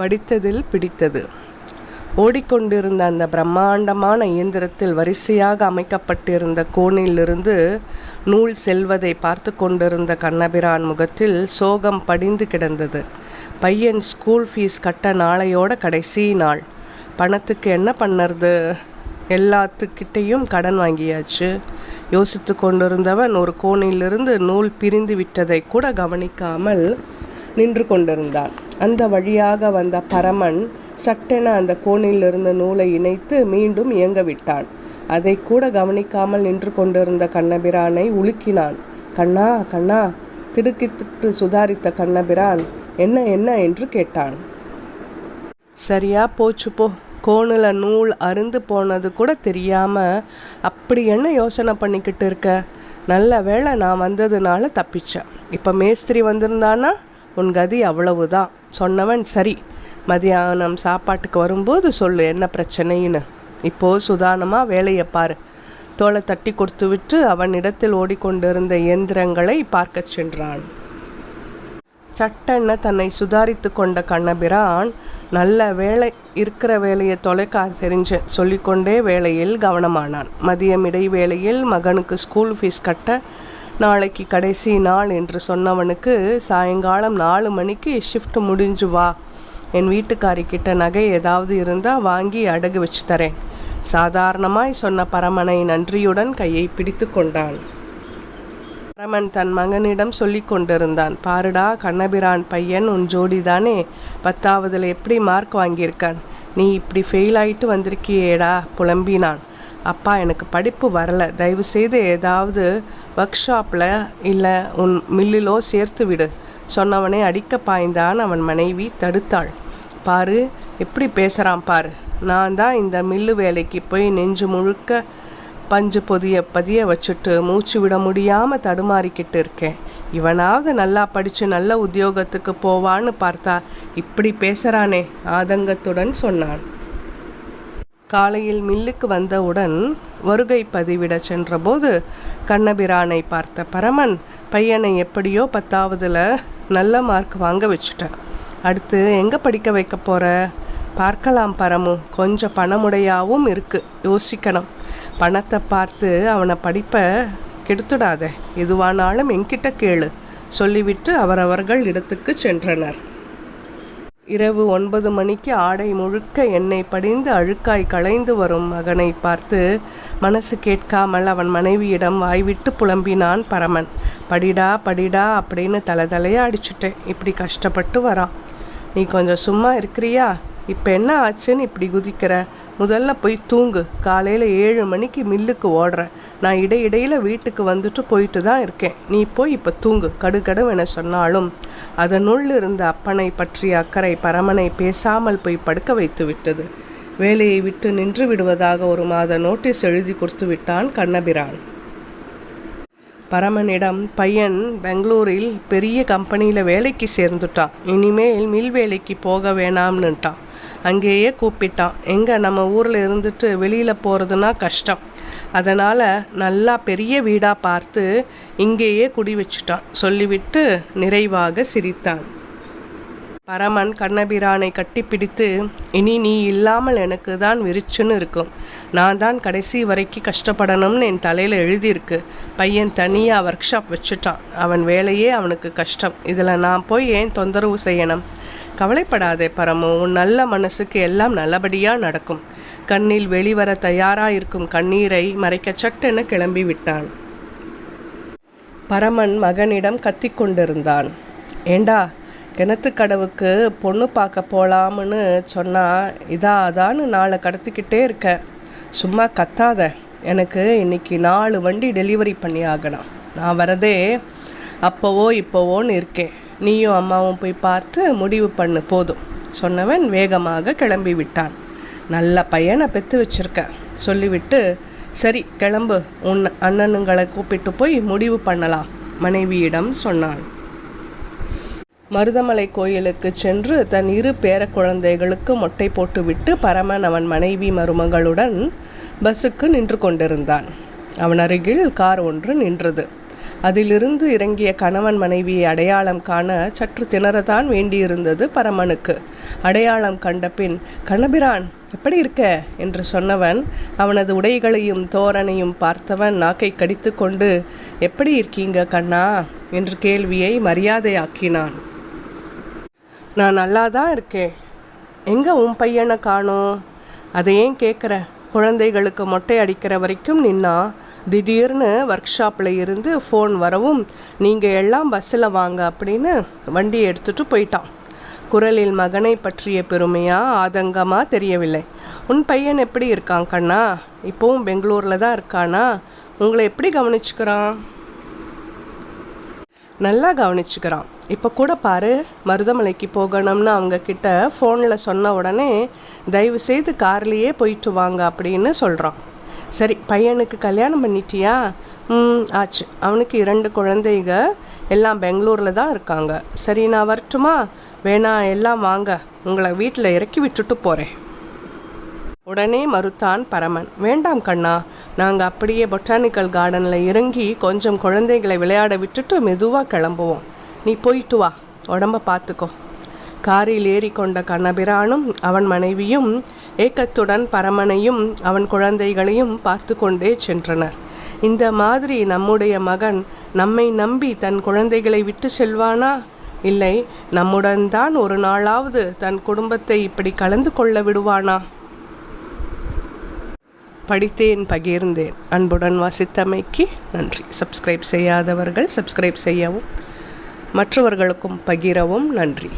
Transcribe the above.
படித்ததில் பிடித்தது. ஓடிக்கொண்டிருந்த அந்த பிரம்மாண்டமான இயந்திரத்தில் வரிசையாக அமைக்கப்பட்டிருந்த கோணிலிருந்து நூல் செல்வதை பார்த்து கொண்டிருந்த கண்ணபிரான் முகத்தில் சோகம் படிந்து கிடந்தது. பையன் ஸ்கூல் ஃபீஸ் கட்ட நாளையோட கடைசி நாள். பணத்துக்கு என்ன பண்ணுறது? எல்லாத்துக்கிட்டேயும் கடன் வாங்கியாச்சு. யோசித்து கொண்டிருந்தவன் ஒரு கோணிலிருந்து நூல் பிரிந்து விட்டதை கூட கவனிக்காமல் நின்று கொண்டிருந்தான். அந்த வழியாக வந்த பரமன் சட்டென அந்த கோணிலிருந்து நூலை இணைத்து மீண்டும் இயங்க விட்டான் அதை கூட கவனிக்காமல் நின்று கொண்டிருந்த கண்ணபிரானை உலுக்கினான். கண்ணா கண்ணா திடுக்கிட்டு சுதாரித்த கண்ணபிரான் என்ன என்ன? என்று கேட்டான். சரியா போச்சு போ. கோணில் நூல் அருந்து போனது கூட தெரியாம அப்படி என்ன யோசனை பண்ணிக்கிட்டு இருக்க? நல்ல வேளை நான் வந்ததுனால தப்பிச்சேன். இப்போ மேஸ்திரி வந்திருந்தானா? உன் கதி அவ்வளவுதான். சொன்னவன் சரி. மதியானம் சாப்பாட்டுக்கு வரும்போது சொல்லு என்ன பிரச்சனைன்னு. இப்போது சுதானமாக வேலையை பாரு. தோலை தட்டி கொடுத்து விட்டு அவனிடத்தில் ஓடிக்கொண்டிருந்த இயந்திரங்களை பார்க்கச் சென்றான். சட்டென தன்னை சுதாரித்து கொண்ட கண்ணபிரான் நல்ல வேலை இருக்கிற வேலையை தொலைக்கா தெரிஞ்ச சொல்லிக்கொண்டே வேலையில் கவனமானான். மதியம் இடைவேளையில் மகனுக்கு ஸ்கூல் ஃபீஸ் கட்ட நாளைக்கு கடைசி நாள் என்று சொன்னவனுக்கு சாயங்காலம் நாலு மணிக்கு ஷிஃப்ட் முடிஞ்சு வா. என் வீட்டுக்காரிக்கிட்ட நகை ஏதாவது இருந்தால் வாங்கி அடகு வச்சு தரேன். சாதாரணமாய் சொன்ன பரமனை நன்றியுடன் கையை பிடித்து கொண்டான். பரமன் தன் மகனிடம் சொல்லி கொண்டிருந்தான். பாருடா கண்ணபிரான் பையன் உன் ஜோடிதானே பத்தாவதுல எப்படி மார்க் வாங்கியிருக்கான்? நீ இப்படி ஃபெயில் ஆயிட்டு வந்திருக்கியேடா புலம்பினான். அப்பா எனக்கு படிப்பு வரலை. தயவு செய்து ஏதாவது ஒர்க் ஷாப்பில் இல்லை உன் மில்லிலோ சேர்த்து விடு. சொன்னவனை அடிக்க பாய்ந்தான் அவன் மனைவி தடுத்தாள். பாரு எப்படி பேசுகிறான் பாரு. நான் தான் இந்த மில்லு வேலைக்கு போய் நெஞ்சு முழுக்க பஞ்சு பொதிய பதிய வச்சுட்டு மூச்சு விட முடியாமல் தடுமாறிக்கிட்டு இருக்கேன். இவனாவது நல்லா படித்து நல்ல உத்தியோகத்துக்கு போவான்னு பார்த்தா இப்படி பேசுகிறானே ஆதங்கத்துடன் சொன்னான். காலையில் மில்லுக்கு வந்தவுடன் வருகை பதிவிட சென்றபோது கண்ணபிரானை பார்த்த பரமன் பையனை எப்படியோ பத்தாவதுல நல்ல மார்க் வாங்க வச்சுட்டேன் அடுத்து எங்கே படிக்க வைக்க போகிற பார்க்கலாம் பரமு. கொஞ்சம் பணமுடையாவும் இருக்குது யோசிக்கணும். பணத்தை பார்த்து அவனை படிப்பை கெடுத்துடாத. எதுவானாலும் என்கிட்ட கேளு. சொல்லிவிட்டு அவரவர்கள் இடத்துக்கு சென்றனர். இரவு ஒன்பது மணிக்கு ஆடை முழுக்க என்னை படிந்து அழுக்காய் களைந்து வரும் மகனை பார்த்து மனசு கேட்காமல் அவன் மனைவியிடம் வாய்விட்டு புலம்பினான் பரமன். படிடா படிடா அப்படின்னு தலை தலையா அடிச்சுட்டேன். இப்படி கஷ்டப்பட்டு வரான். நீ கொஞ்சம் சும்மா இருக்கிறியா? இப்போ என்ன ஆச்சுன்னு இப்படி குதிக்கிற? முதல்ல போய் தூங்கு. காலையில் ஏழு மணிக்கு மில்லுக்கு ஓடுறேன் நான் இடையிடையில் வீட்டுக்கு வந்துட்டு போயிட்டு தான் இருக்கேன். நீ போய் இப்போ தூங்கு. கடுகடுவென சொன்னாலும் அதனுள் இருந்த அப்பனை பற்றிய அக்கறை பரமனை பேசாமல் போய் படுக்க வைத்து விட்டது. வேலையை விட்டு நின்று விடுவதாக ஒரு மாத நோட்டீஸ் எழுதி கொடுத்து விட்டான் கண்ணபிரான். பரமனிடம் பையன் பெங்களூரில் பெரிய கம்பெனியில் வேலைக்கு சேர்ந்துட்டான். இனிமேல் மில் வேலைக்கு போக வேணாம்னுட்டான். அங்கேயே கூப்பிட்டான். எங்கே நம்ம ஊரில் இருந்துட்டு வெளியில் போகிறதுனா கஷ்டம். அதனால் நல்லா பெரிய வீடாக பார்த்து இங்கேயே குடி வச்சுட்டான். சொல்லிவிட்டு நிறைவாக சிரித்தான். பரமன் கண்ணபிரானை கட்டிப்பிடித்து இனி நீ இல்லாமல் எனக்கு தான் விரிச்சுன்னு இருக்கும். நான் தான் கடைசி வரைக்கும் கஷ்டப்படணும்னு என் தலையில் எழுதியிருக்கு. பையன் தனியாக ஒர்க் ஷாப் வச்சுட்டான். அவன் வேலையே அவனுக்கு கஷ்டம். இதில் நான் போய் ஏன் தொந்தரவு செய்யணும்? கவலைப்படாதே பரமு உன் நல்ல மனசுக்கு எல்லாம் நல்லபடியாக நடக்கும். கண்ணில் வெளிவர தயாராயிருக்கும் கண்ணீரை மறைக்க சட்டென கிளம்பி விட்டான். பரமன் மகனிடம் கத்திக்கொண்டிருந்தான் ஏண்டா கிணத்துக்கடவுக்கு பொண்ணு பார்க்க போகலாம்னு சொன்னால் இதா அதான்னு நாளை கடத்திக்கிட்டே இருக்க. சும்மா கத்தாத எனக்கு இன்னைக்கு நாலு வண்டி டெலிவரி பண்ணி ஆகணும் நான் வரதே அப்போவோ இப்போவோன்னு இருக்கேன். நீயும் அம்மாவும் போய் பார்த்து முடிவு பண்ணு போதும். சொன்னவன் வேகமாக கிளம்பி விட்டான். நல்ல பையனை பெற்று வச்சிருக்க. சொல்லிவிட்டு சரி கிளம்பு. உன் அண்ணனுங்களை கூப்பிட்டு போய் முடிவு பண்ணலாம் மனைவியிடம் சொன்னான். மருதமலை கோயிலுக்கு சென்று தன் இரு பேர குழந்தைகளுக்கு மொட்டை போட்டுவிட்டு பரமன் அவன் மனைவி மருமகளுடன் பஸ்ஸுக்கு நின்று கொண்டிருந்தான். அவன் அருகில் கார் ஒன்று நின்றது. அதிலிருந்து இறங்கிய கணவன் மனைவியை அடையாளம் காண சற்று திணறத்தான் வேண்டியிருந்தது பரமனுக்கு. அடையாளம் கண்ட பின் கண்ணபிரான் எப்படி இருக்க? என்று சொன்னவன் அவனது உடைகளையும் தோரணையும் பார்த்தவன் நாக்கை கடித்து கொண்டு எப்படி இருக்கீங்க கண்ணா? என்று கேள்வியை மரியாதையாக்கினான். நான் நல்லா தான் இருக்கேன். எங்கே உன் பையனை காணோம்? அதை ஏன் கேட்குற குழந்தைகளுக்கு மொட்டை அடிக்கிற வரைக்கும் நின்னா திடீர்னு ஒர்க் ஷாப்பில் இருந்து ஃபோன் வரவும் நீங்கள் எல்லாம் பஸ்ஸில் வாங்க அப்படின்னு வண்டியை எடுத்துகிட்டு போயிட்டான். குரலில் மகனை பற்றிய பெருமையா ஆதங்கமாக தெரியவில்லை. உன் பையன் எப்படி இருக்கான் கண்ணா? இப்போவும் பெங்களூரில் தான் இருக்கானா? உங்களை எப்படி கவனிச்சுக்கிறான்? நல்லா கவனிச்சுக்கிறான். இப்போ கூட பாரு மருதமலைக்கு போகணும்னு அவங்க கிட்ட ஃபோனில் சொன்ன உடனே தயவு செய்து கார்லேயே போயிட்டு வாங்க அப்படின்னு சொல்கிறான் சரி பையனுக்கு கல்யாணம் பண்ணிட்டியா? ம் ஆச்சு. அவனுக்கு இரண்டு குழந்தைங்க. எல்லாம் பெங்களூரில் தான் இருக்காங்க. சரி நான் வரட்டுமா? வேணா எல்லாம் வாங்க. உங்களை வீட்டில் இறக்கி விட்டுட்டு போகிறேன் உடனே மறுத்தான் பரமன் வேண்டாம் கண்ணா. நாங்கள் அப்படியே பொட்டானிக்கல் கார்டனில் இறங்கி கொஞ்சம் குழந்தைகளை விளையாட விட்டுட்டு மெதுவாக கிளம்புவோம். நீ போயிட்டு வா. உடம்ப பார்த்துக்கோ காரில் ஏறிக்கொண்ட கண்ணபிரானும் அவன் மனைவியும் ஏக்கத்துடன் பரமனையும் அவன் குழந்தைகளையும் பார்த்து கொண்டே சென்றனர். இந்த மாதிரி நம்முடைய மகன் நம்மை நம்பி தன் குழந்தைகளை விட்டு செல்வானா? இல்லை நம்முடன் தான் ஒரு நாளாவது தன் குடும்பத்தை இப்படி கலந்து கொள்ள விடுவானா? படித்தேன் பகிர்ந்தேன். அன்புடன் வாசித்தமைக்கு நன்றி. சப்ஸ்கிரைப் செய்யாதவர்கள் சப்ஸ்கிரைப் செய்யவும் மற்றவர்களுக்கும் பகிரவும் நன்றி.